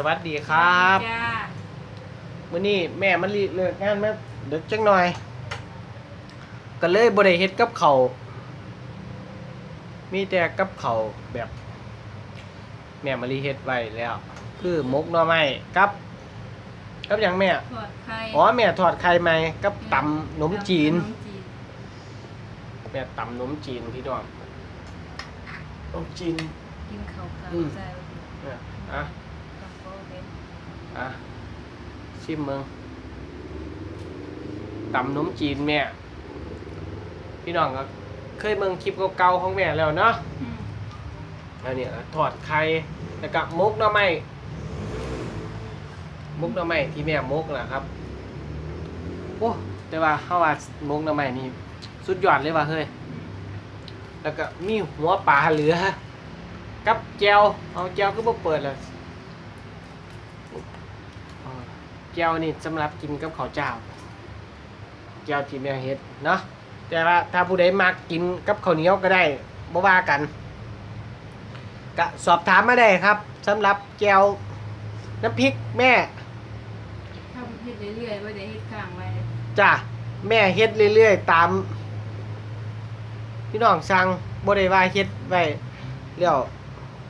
สวัสดีครับจ้ามื้อนี้แม่มันเลิกงานมาดึกจังหน่อย ก็เลยบ่ได้เฮ็ดกับเขาวมีแต่กับเขาวแบบ แม่มารีเฮ็ดไว้แล้ว คือหมกหน่อไม้กับกับหยังแม่ทอดไข่อ๋อแม่ทอดไข่ใหม่กับตำขนมจีน ขมจีนแม่ตำขนมจีนพี่น้องขนมจีน กินข้าวกับอืมใส่เนี่ยอะกับโบเบ็ด อะชิมมึงตำขนมจีนแม่ พี่น้องก็เคยเบิ่งคลิปเก่าๆของแม่แล้วเนาะอืมแล้วเนี่ยก็ทอดไข่แล้วก็มกหน่อไม้มกหน่อไม้ที่แม่มกนะครับโอ้แต่ว่าเฮาว่ามกหน่อไม้นี่สุดยอดเลยว่ะเฮ้ยแล้วก็มีหัวปลาเหลือ กับแจวเอาแจวก็บ่เปิดเลยอ่า แจวนี่สำหรับกินกับข้าวเจ้าแจวที่แม่เฮ็ดเนาะแต่ว่าถ้าผู้ใดมักกินกับข้าวเหนียวก็ได้บ่ว่ากันก็สอบถามมาได้ครับสำหรับแจวน้ำพริกแม่ถ้าเฮ็ดเรื่อยๆบ่ได้เฮ็ดข้างไว้จ้ะแม่เฮ็ดเรื่อยๆ ตาม พี่น้องสั่งบ่ได้ว่าเฮ็ดไว้แล้ว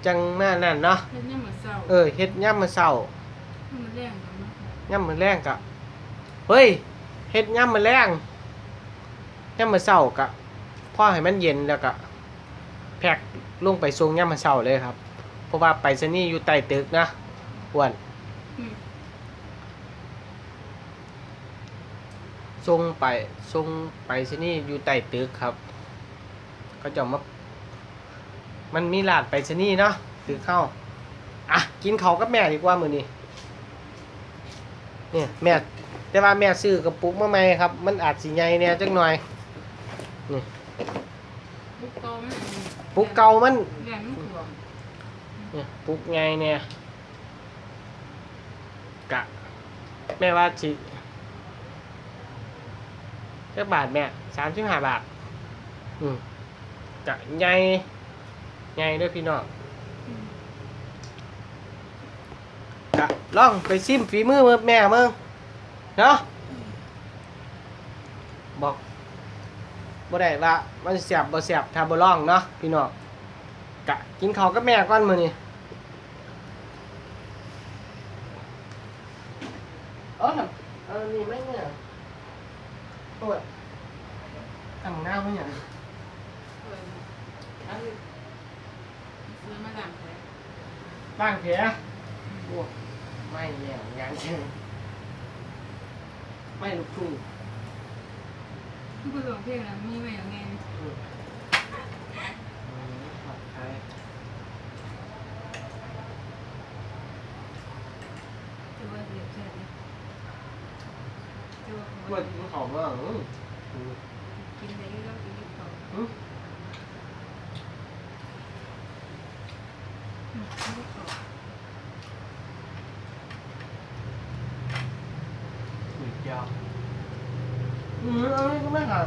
จังหน้านั่นเนาะเฮ็ดยามมื้อเช้าเออเฮ็ดย่ำมื้อเช้าให้มันแรงกันเนาะ ย่ำมื้อแรงก็เฮ้ยเฮ็ดย่ำมื้อแรงย่ำมื้อเช้าก็พอให้มันเย็นแล้วก็แพ็คลงไปส่งย่ำมื้อเช้าเลยครับ เพราะว่าไปรษณีย์อยู่ใต้ตึกนะอ้วนอืมส่งไปส่งไปสนี่อยู่ใต้ตึกครับเขาจะมามันมีร้านไปสนี่เนาะตึกเข้าอะกินเขาวกับแม่ดีกว่ามือนี้เนี่ยแม่แต่ว่าแม่ซื้อกระปุกมาใหม่ครับ มันอาจสิใหญ่เนี่ยจังหน่อยบุกเก่ามันปุกเก่ามันแรงมันถ่วงเนี่ยปุกไงเนี่ยกะ แม่ว่าสิเจ้าบาทแม่สามสิบห้าบาท อืมกะไงไงด้วยพี่น้อง อืม กะ ลองไปซิมฝีมือมือแม่มึงเนาะบอกบ่ได้ว่ามันเสียบบ่เสียบถ้าบ่ลองเนาะพี่น้องกะกินข้าวกับแม่ก่อนมื้อนี้เออเออนี่ไม่เนี่ยโอ้ยตั้งหน้าไม่หยังเอออันนี้ซื้อมาล้างแผลบ้างแผลโอ้ ไม่แล้วยังเชิงไม่ลูกทุ่งผู้ร้องเพลงน่ะมีไว้อย่างไงอืมอืมปลอดภัยจะว่าเรียบแท้ดิจะว่าเมื่อกินของว่าอืมอืม กินได้ก็กินได้ต่อ อืม อืมกินได้ต่อ หนึ่งเดียว อืมเอาไม่ก็ไม่หา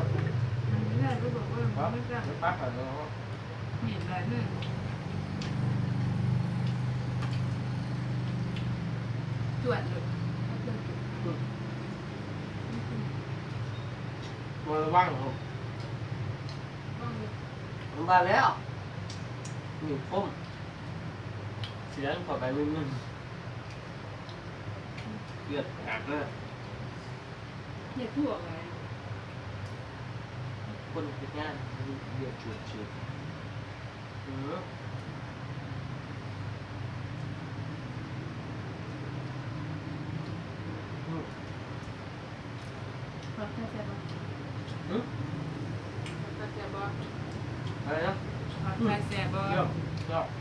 อันนี้แหละก็บอกว่าครับไม่กล้าไม่ปักหรอกเนาะเห็นหลายเรื่องจวดเลยมือว่างผมมันมาแล้วนี่ปุ้มเสียงขอไปนิดนึงเลือดอากเลยเนี่ยทั่วไปคนติดงานเลือดฉุดฉุดอืมอืมพอ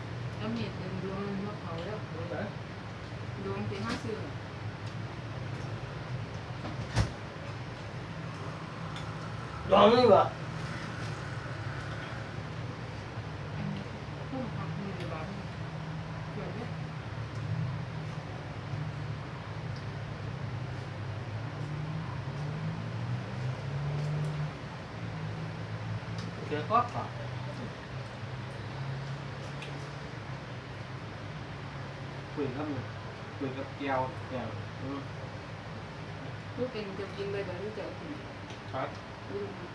ลองนี่วะพุ่มผักมีในบ้านเกิดเนี่ เดี๋ยวก็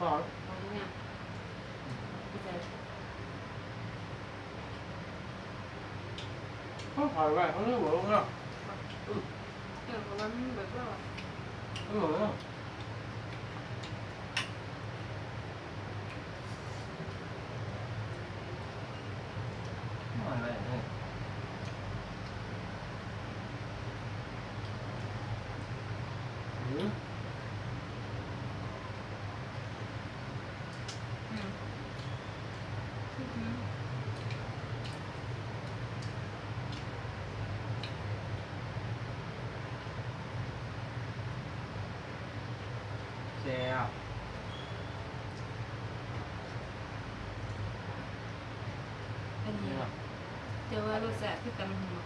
ก่อนคุยกับมึงคุยกับแก้วแก้วเป็นจะกินเลยแต่ลูกจะกินครับลูกพอเอาเนี่าถอยไว้เขาเรื่องหัวลงแล้วเอเพราะมันแบบว่าเขาหัวลงอะไรเนี่ยอืม อืมอืม แซ่บ อันนี้นี่เนาะเจอว่ารสชาติคือตำหัว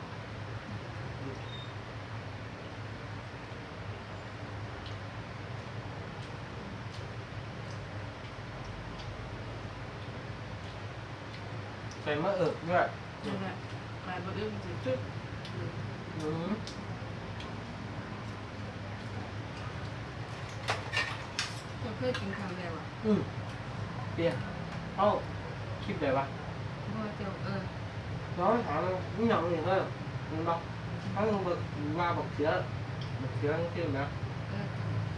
ใส่มะเอิกด้วยนั่นแหละกลายเป็นเรื่องจุดจุดอืมก็เคยกินครั้งแล้วอะอืมเปียเอ้าคลิปไหนวะ บัวเจียวเออ nói hẳn cũng nhận gì thôi mình bọc hắn không bực qua bọc chữa bọc chữa kia mà เออ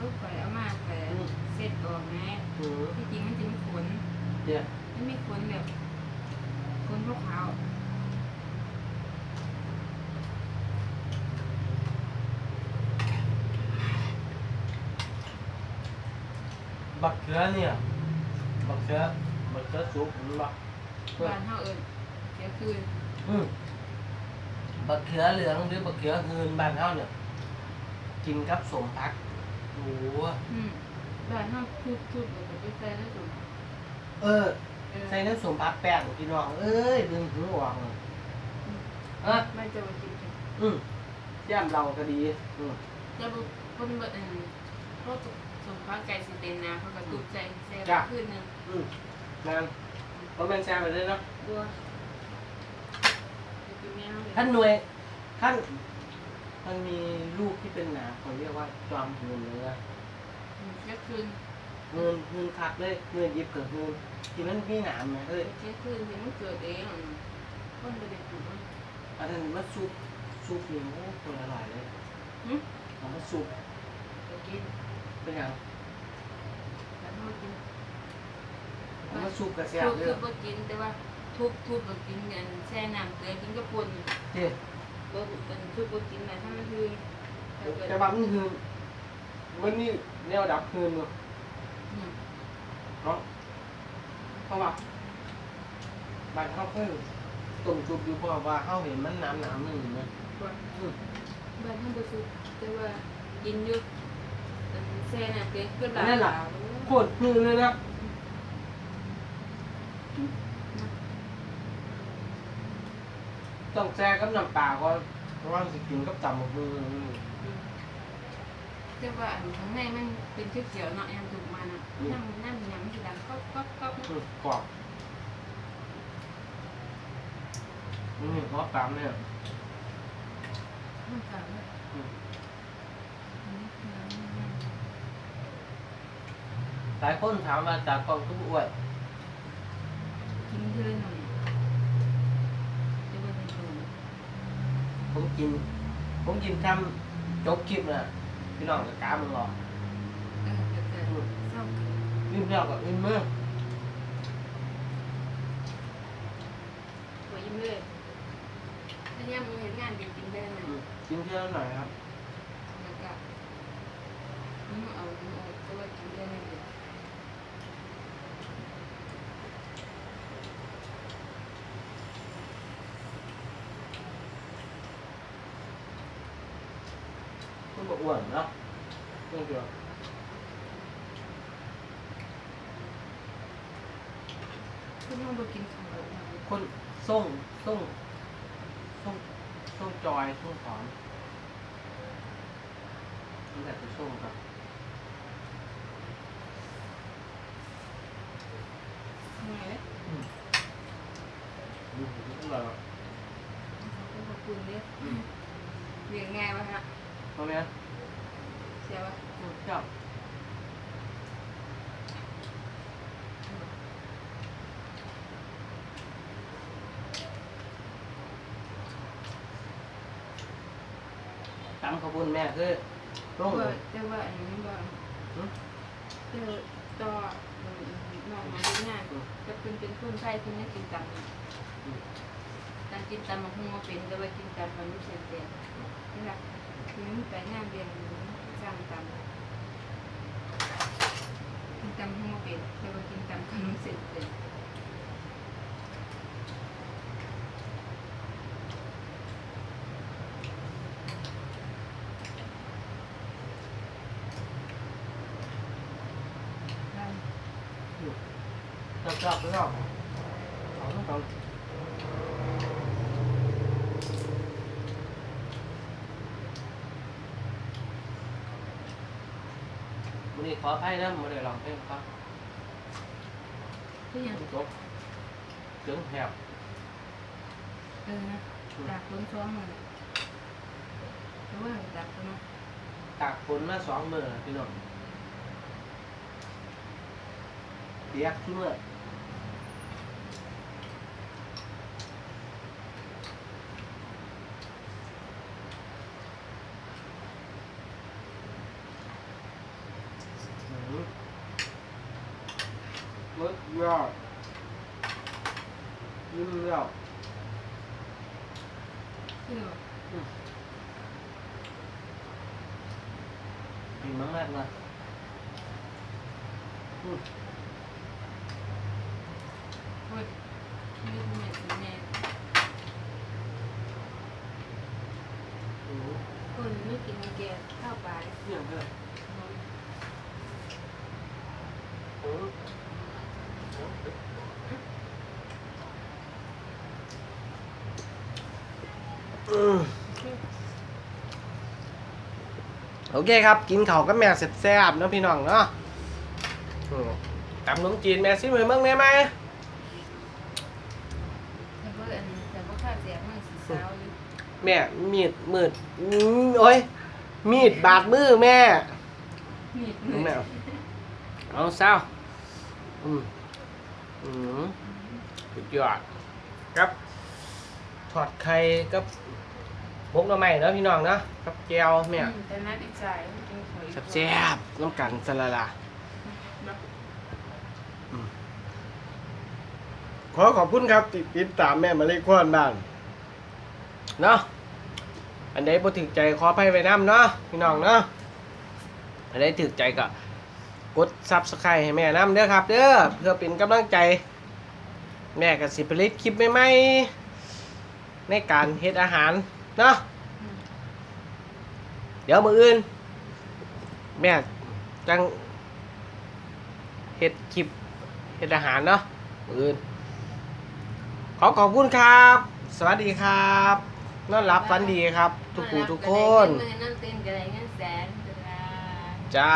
ลูกไปเอามาแต่เสร็จออกนะ ừ ที่จริงมันจะมีขน kìa มันไมีขนแบบขนพวกเขาบักเสือเนี่ยบักเสือบักเสือสุกมันบักานเฮาเอิ้นเสียคืน ừ bọc sữa lượng đứa bọc sữa hơn bàn hao nè chìm cắp sổm tắc ủa อืมบ้านเฮาทุบทุบแล้วก็ไปใส่แล้วจุ่ม ơ เออ xây nó sổm tắc bẹn của chị nó ơi đừng hứa hoàng ơ ไม่จะมากินกัน ừ xem đầu cái đi ừ จะบุคนเบิดอันพวกสมภาไก่สิเต็นนะเขาก็ตุบใจแซ่บขึ้นนึง ừ nè có bên xem rồi đây đó ตัวจะกินแมวเลยท่านหน่วยท่านมันมีลูกที่เป็นหนาเขาเรียกว่าจอมเงินเลยนะอืมเสียคืนเงินเงินคักเลยเงินยิบกับเงินที่มันมีหนามไหมเอ้ยเสียคืนที่มันเกิดเองอะคนไปเด็กอยู่มันอันนั้นมันซุปซุปนี่โอ้คนอร่อยเลยหึเอามาซุปไปกินเป็นยังแล้วมันกิน เอามาซุปกระแซบทุบเลทุยบก็กินแต่ว่าทุบทุบก็กินกันแช่น้ำเกลือกินก็ปุ่นเจ๊ก็เป็นทุบก็กินนะถ้ามันคือถ้าเกิดแต่ว่ามันคือมันนี่แนวดับคืนเนาะอืมเนาะเพราะว่าบ้านเขาเพิ่งต้มซุปอยู่เพราะว่าเขาเห็นมันน้ำน้ำหนึ่งนะว่าอืมบ้านท่านบุสุแต่ว่ากินเยอะอันแช่น้ำเกลือก็หลายนั่นแหละโคตรคือเลยนะ ต้องแซ่กับน้ำปลาก็ว่างสิกินกับตำบักมือแต่ว่าอันข้างในมันเป็นเขียวๆเนาะแอมถูกมานะน้ำน้ำยำมันจะดังก๊อกก๊อกก๊อกอืมกรอบนี่รสตามเนี่ยมันกลางเลยอืมหลายคนถามว่าจากกองทุกอ้วนกินเพื่อนหน่อยจะว่าเป็นคน ผมกิน ผมกินทำจบคลิปน่ะพี่น้องกับกามึงหรอกเออแต่แต่เศร้าอิ่มแล้วกับอิ่มเมื่อหัวยิ้มเลยถ้าย่ำมีเห็นงานดีกินได้นะอืมกินเที่ยวหน่อยครับ แล้วก็นี่เอาเอาตัวกินได้เลย อ้วนเนาะเรื่องเดียวคุณต้องไปกินของเราคนส่งส่งส่งส่งจอยส่งหอมนี่แต่จะส่งครับไงเลยอืมดูพวกเราขอบคุณเนี่ยเรียงง่ายวะฮะ เพราะไหมเสียวะชอบตำขอบคุณแม่คือลงว่าเลยแต่ว่าอันนี้ว่าหืมเจอต่อน้องมาดูงานจะเป็นเป็นคนไทยคนนี้กินตำการกินตำมันคงมาเป็นแต่ว่ากินตำมันไม่เสียเสียนี่แหละ คือมันไปงานเรียนสร้างตำกินตำคงมาเป็นแต่ว่ากินตำขนมเสร็จเลยชอบชอบชอบเอาต้องตรงวั นนี้ขอให้นะมาได้ลองเพลงครับคือยังจบถึงแหบเออนะจากคนซ้อมมันหรือว่าจากคนนั้นตากฝนมาสองมือพี่น้องเปียกทุกมื่ออื้อหือรสยอดยิ้มแล้ว คือ กิน มากมากเลยอืมโอ้ยไม่รู้แม่สิแม่อืมคนไม่กินแกงข้าวปลาเลยเนี่ยเพื่อนอืมอืม โอเคครับ กินข้าวกับแม่เสร็จแซ่บๆเนาะพี่น้องเนาะอืมตำขนมจีนแม่ซิมือเมืองแม่ไหมแต่ว่าอันนี้แต่ว่าข้าวเสียมันสีสาวอยู่แม่มีดมืดอืมโอ้ยมีดบาดมือแม่มีดน้องมืแมอวเอาเศร้าอืมอืมสุดยอดครับทอดไข่กับ พกหน่อไม้เนาะพี่น้องเนาะกับแก้วแม่แต่น่าดีใจกินหอยแซ่บๆน้ำกันสละละขอขอบคุณครับที่ติดตามแม่มาเลยควนบ้านเนาะอันใดบ่ถึกใจขออภัยไว้น้ำเนาะพี่น้องเนาะอันใดถึกใจก็กดซับสไครต์ให้แม่น้ำเด้อครับเด้อเพื่อเป็นกำลังใจ แม่กับสิผลิตคลิปใหม่ๆในการเฮ็ดอาหาร เนาะเดี๋ยวมืออื่น แม่จังเฮ็ดคลิปเฮ็ดอาหารเนาะมืออื่น ขอขอบคุณครับ สวัสดีครับนอนรับฝันดีครับ ทุกผู้ทุกคน มือนั่นเต้นกันอะไรเงี้ยแสนจ้าจ้า